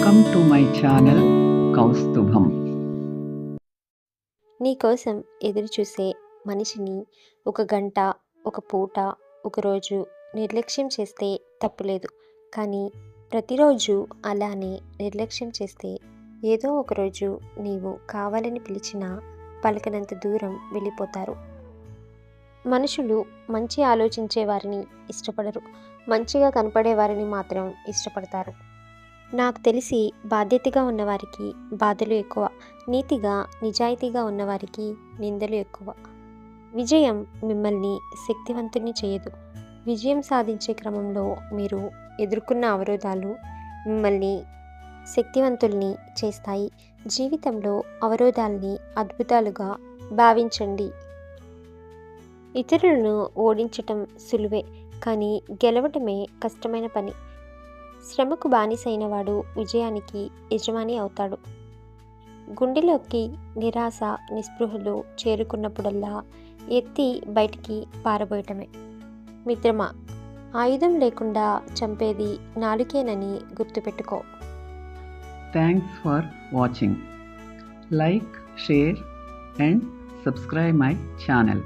Welcome to my channel Kaustubham నీకోసం ఎదురుచూసే మనిషిని ఒక గంట ఒక పూట ఒకరోజు నిర్లక్ష్యం చేస్తే తప్పులేదు. కానీ ప్రతిరోజు అలానే నిర్లక్ష్యం చేస్తే ఏదో ఒకరోజు నీవు కావాలని పిలిచినా పలకనంత దూరం వెళ్ళిపోతారు. మనుషులు మంచి ఆలోచించే వారిని ఇష్టపడరు. మంచిగా కనపడే వారిని మాత్రం ఇష్టపడతారు. నాకు తెలిసి బాధ్యతగా ఉన్నవారికి బాధలు ఎక్కువ నీతిగా నిజాయితీగా ఉన్నవారికి నిందలు ఎక్కువ. విజయం మిమ్మల్ని శక్తివంతుని చేయదు. విజయం సాధించే క్రమంలో మీరు ఎదుర్కొన్న అవరోధాలు మిమ్మల్ని శక్తివంతుల్ని చేస్తాయి. జీవితంలో అవరోధాల్ని అద్భుతాలుగా భావించండి. ఇతరులను ఓడించటం సులువే కానీ గెలవటమే కష్టమైన పని. శ్రమకు బానిసైనవాడు విజయానికి యజమాని అవుతాడు. గుండెలోకి నిరాశ నిస్పృహలు చేరుకున్నప్పుడల్లా ఎత్తి బయటికి పారబోయటమే. మిత్రమా ఆయుధం లేకుండా చంపేది నాలుకేనని గుర్తుపెట్టుకో. Thanks for watching like share and subscribe my channel